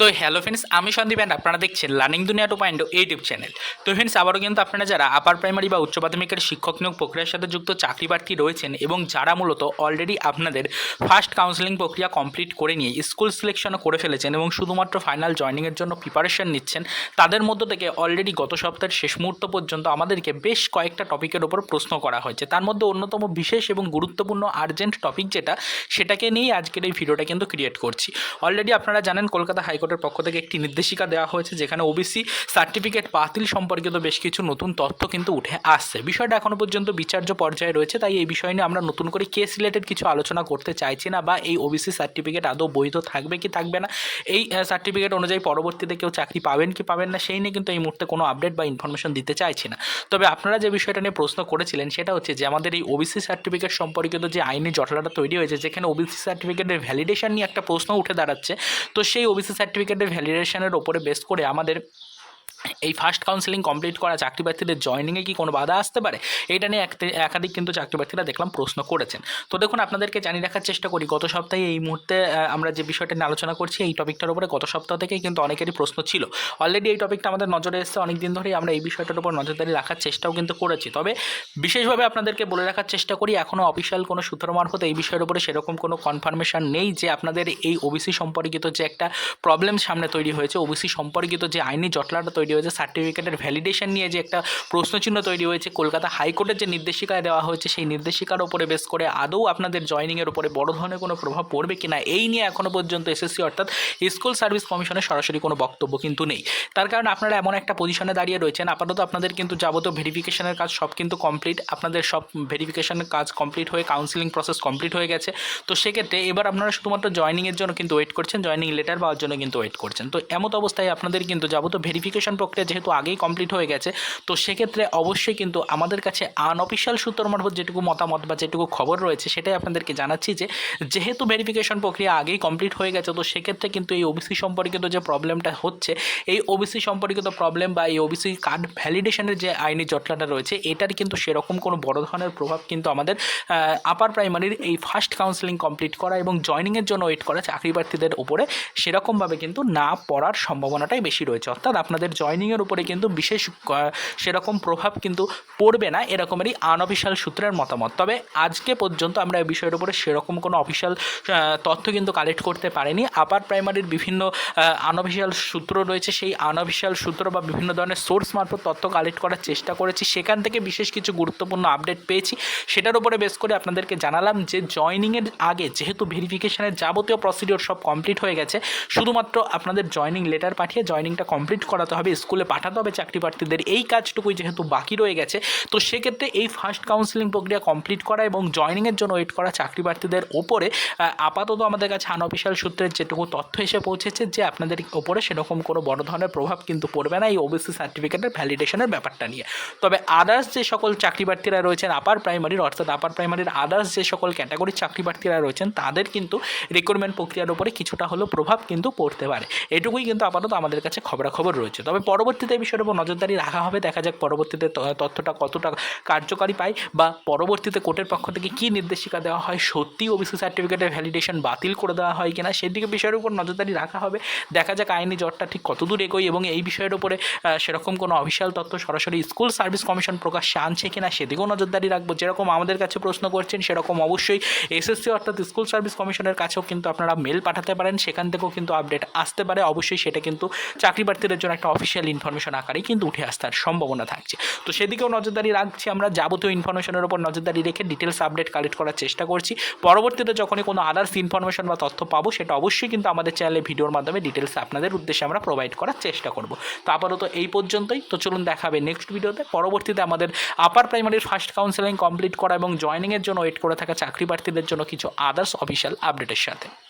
তো hello friends আমি Sandeep and আপনারা দেখছেন learning Duniya two point YouTube channel তো ফ্রেন্ডস আবারও কিন্তু আপনারা যারা আপার প্রাইমারি বা উচ্চ মাধ্যমিকের শিক্ষক নিয়োগ প্রক্রিয়ার সাথে যুক্ত চাকরি প্রার্থী রয়েছেন এবং যারা মূলত অলরেডি আপনাদের ফার্স্ট কাউন্সেলিং প্রক্রিয়া কমপ্লিট করে নিয়ে স্কুল সিলেকশনও করে ফেলেছেন এবং শুধুমাত্র ফাইনাল জয়নিংয়ের জন্য প্রিপারেশন নিচ্ছেন, তাদের মধ্য থেকে অলরেডি গত সপ্তাহের শেষ মুহূর্ত পর্যন্ত আমাদেরকে বেশ কয়েকটা টপিকের ওপর প্রশ্ন করা হয়েছে। তার মধ্যে অন্যতম বিশেষ এবং গুরুত্বপূর্ণ আর্জেন্ট টপিক যেটা, সেটাকে নিয়েই আজকের এই ভিডিওটা কিন্তু ক্রিয়েট করছি। অলরেডি আপনারা জানেন, কলকাতা হাইকোর্টের পক্ষ থেকে একটি নির্দেশিকা দেওয়া হয়েছে, যেখানে ওবিসি সার্টিফিকেট বাতিল সম্পর্কিত বেশ কিছু নতুন তথ্য কিন্তু উঠে আসছে। বিষয়টা এখনও পর্যন্ত বিচার্য পর্যায়ে রয়েছে, তাই এই বিষয় নিয়ে আমরা নতুন করে কেস রিলেটেড কিছু আলোচনা করতে চাইছি না, বা এই ওবিসি সার্টিফিকেট আদৌ বৈধ থাকবে কি থাকবে না, এই সার্টিফিকেট অনুযায়ী পরবর্তীতে কেউ চাকরি পাবেন কি পাবেন না, সেই নিয়ে কিন্তু এই মুহূর্তে কোনো আপডেট বা ইনফরমেশন দিতে চাইছি না। তবে আপনারা যে বিষয়টা নিয়ে প্রশ্ন করেছিলেন, সেটা হচ্ছে যে আমাদের এই ওবিসি সার্টিফিকেট সম্পর্কিত যে আইনি জটলাটা তৈরি হয়েছে, যেখানে ওবিসি সার্টিফিকেটের ভ্যালিডেশন নিয়ে একটা প্রশ্ন উঠে দাঁড়াচ্ছে, তো সেই ওবিসি সার্টিফিকেটের ভ্যালিডেশনের ওপরে বেস করে আমাদের এই ফার্স্ট কাউন্সেলিং কমপ্লিট করা চাকরি প্রার্থীদের জয়নিংয়ে কি কোনো বাধা আসতে পারে? এটা নিয়ে এক- একাধিক কিন্তু চাকরি প্রার্থীরা দেখলাম প্রশ্ন করেছেন। তো দেখুন, আপনাদেরকে জানিয়ে রাখার চেষ্টা করি, গত সপ্তাহে এই মুহূর্তে আমরা যে বিষয়টা নিয়ে আলোচনা করছি, এই টপিকটার উপরে গত সপ্তাহ থেকেই কিন্তু অনেকেরই প্রশ্ন ছিল। অলরেডি এই টপিকটা আমাদের নজরে এসেছে অনেক দিন ধরেই আমরা এই বিষয়টার উপর নজরদারি রাখার চেষ্টাও কিন্তু করেছি। তবে বিশেষভাবে আপনাদেরকে বলে রাখার চেষ্টা করি এখনও অফিসিয়াল কোনো সূত্র মারফত এই বিষয়ের উপরে সেরকম কোনো কনফার্মেশন নেই যে আপনাদের এই ওবিসি সম্পর্কিত যে একটা প্রবলেম সামনে তৈরি হয়েছে ওবিসি সম্পর্কিত যে আইনি জটলাটা তৈরি হয়েছে সার্টিফিকেটের ভ্যালিডেশন নিয়ে যে একটা প্রশ্নচিহ্ন তৈরি হয়েছে, কলকাতা হাইকোর্টের যে নির্দেশিকায় দেওয়া হয়েছে, সেই নির্দেশিকার উপরে বেস করে আদৌ আপনাদের জয়নিংয়ের উপরে বড় ধরনের কোনো প্রভাব পড়বে কিনা, এই নিয়ে এখনও পর্যন্ত এসএসসি অর্থাৎ স্কুল সার্ভিস কমিশনের সরাসরি কোনো বক্তব্য কিন্তু নেই। তার কারণ আপনারা এমন একটা পজিশনে দাঁড়িয়ে রয়েছেন, আপাতত আপনাদের কিন্তু যাবতীয় ভেরিফিকেশনের কাজ সব কিন্তু কমপ্লিট আপনাদের সব ভেরিফিকেশনের কাজ কমপ্লিট হয়ে কাউন্সিলিং প্রসেস কমপ্লিট হয়ে গেছে। তো সেক্ষেত্রে এবার আপনারা শুধুমাত্র জয়নিংয়ের জন্য কিন্তু ওয়েট করছেন জয়নিং লেটার পাওয়ার জন্য কিন্তু ওয়েট করছেন। তো এমত অবস্থায় আপনাদের কিন্তু যাবতীয় ভেরিফিকেশন প্রক্রিয়া যেহেতু আগেই কমপ্লিট হয়ে গেছে, তো সেক্ষেত্রে অবশ্যই কিন্তু আমাদের কাছে আনঅফিসিয়াল সূত্র মারফত যেটুকু মতামত বা যেটুকু খবর রয়েছে, সেটাই আপনাদেরকে জানাচ্ছি যে, যেহেতু ভেরিফিকেশন প্রক্রিয়া আগেই কমপ্লিট হয়ে গেছে, তো সেক্ষেত্রে কিন্তু এই ওবিসি সম্পর্কিত যে প্রবলেমটা হচ্ছে, এই ওবিসি সম্পর্কিত প্রবলেম বা এই ওবিসি কার্ড ভ্যালিডেশনের যে আইনি জটলাটা রয়েছে, এটার কিন্তু সেরকম কোনো বড় ধরনের প্রভাব কিন্তু আমাদের আপার প্রাইমারির এই ফার্স্ট কাউন্সেলিং কমপ্লিট করা এবং জয়নিংয়ের জন্য ওয়েট করা চাকরি প্রার্থীদের উপরে সেরকমভাবে কিন্তু না পড়ার সম্ভাবনাটাই বেশি রয়েছে। অর্থাৎ আপনাদের জয়নিংয়ের উপরে কিন্তু বিশেষ সেরকম প্রভাব কিন্তু পড়বে না এরকমেরই আনঅফিসিয়াল সূত্রের মতামত। তবে আজকে পর্যন্ত আমরা এই বিষয়ের উপরে সেরকম কোনো অফিসিয়াল তথ্য কিন্তু কালেক্ট করতে পারিনি। আপার প্রাইমারির বিভিন্ন আনঅফিসিয়াল সূত্র রয়েছে। সেই আনঅফিসিয়াল সূত্র বা বিভিন্ন ধরনের সোর্স মারফত তথ্য কালেক্ট করার চেষ্টা করেছি। সেখান থেকে বিশেষ কিছু গুরুত্বপূর্ণ আপডেট পেয়েছি। সেটার উপরে বেস করে আপনাদেরকে জানালাম যে জয়নিংয়ের আগে যেহেতু ভেরিফিকেশনের যাবতীয় প্রসিডিওর সব কমপ্লিট হয়ে গেছে, শুধুমাত্র আপনাদের জয়নিং লেটার পাঠিয়ে জয়নিংটা কমপ্লিট করাতে হবে। স্কুলে পাঠাতে হবে চাকরি প্রার্থীদের এই কাজটুকুই যেহেতু বাকি রয়ে গেছে, তো সেক্ষেত্রে এই ফার্স্ট কাউন্সিলিং প্রক্রিয়া কমপ্লিট করা এবং জয়নিংয়ের জন্য ওয়েট করা চাকরি প্রার্থীদের ওপরে আপাতত আমাদের কাছে আনঅফিসিয়াল সূত্রের যেটুকু তথ্য এসে পৌঁছেছে যে আপনাদের ওপরে সেরকম কোনো বড় ধরনের প্রভাব কিন্তু পড়বে না এই ওবিসি সার্টিফিকেটের ভ্যালিডেশনের ব্যাপারটা নিয়ে। তবে আদার্স যে সকল চাকরি প্রার্থীরা রয়েছেন আপার প্রাইমারির অর্থাৎ আপার প্রাইমারির আদার্স যে সকল ক্যাটাগরির চাকরি প্রার্থীরা রয়েছেন, তাদের কিন্তু রিক্রুটমেন্ট প্রক্রিয়ার উপরে কিছুটা হলেও প্রভাব কিন্তু পড়তে পারে। এটুকুই কিন্তু আপাতত আমাদের কাছে খবরাখবর রয়েছে। তবে পরবর্তীতে এই বিষয়ের উপর নজরদারি রাখা হবে। দেখা যাক পরবর্তীতে তথ্যটা কতটা কার্যকারী পায় বা পরবর্তীতে কোর্টের পক্ষ থেকে কী নির্দেশিকা দেওয়া হয় সত্যি ওবিসি সার্টিফিকেটের ভ্যালিডেশন বাতিল করে দেওয়া হয় কিনা, সেদিকে বিষয়ের উপর নজরদারি রাখা হবে। দেখা যাক আইনি জটটা ঠিক কতদূর এগোয় এবং এই বিষয়ের উপরে সেরকম কোনো অফিসিয়াল তথ্য সরাসরি স্কুল সার্ভিস কমিশন প্রকাশ্যে আনছে কিনা, সেদিকেও নজরদারি রাখব। যেরকম আমাদের কাছে প্রশ্ন করছেন, সেরকম অবশ্যই এসএসসি অর্থাৎ স্কুল সার্ভিস কমিশনের কাছেও কিন্তু আপনারা মেল পাঠাতে পারেন। সেখান থেকেও কিন্তু আপডেট আসতে পারে। অবশ্যই সেটা কিন্তু চাকরি প্রার্থীদের জন্য একটা অফিসিয়াল ইনফরমেশন আকারেই কিন্তু উঠে আসার সম্ভাবনা থাকছে। তো সেদিকেও নজরদারি রাখছি আমরা। যাবতীয় ইনফরমেশনের উপর নজরদারি রেখে ডিটেলস আপডেট কালেক্ট করার চেষ্টা করছি। পরবর্তীতে যখনই কোনো আদার্স ইনফরমেশন বা তথ্য পাবো, সেটা অবশ্যই কিন্তু আমাদের চ্যানেলে ভিডিওর মাধ্যমে ডিটেলস আপনাদের উদ্দেশ্যে আমরা প্রোভাইড করার চেষ্টা করব। তো আপাতত এই পর্যন্তই। তো চলুন দেখাবে নেক্সট ভিডিওতে পরবর্তীতে আমাদের আপার প্রাইমারির ফার্স্ট কাউন্সেলিং কমপ্লিট করা এবং জয়নিংয়ের জন্য ওয়েট করে থাকা চাকরি প্রার্থীদের জন্য কিছু আদার্স অফিসিয়াল আপডেটের সাথে।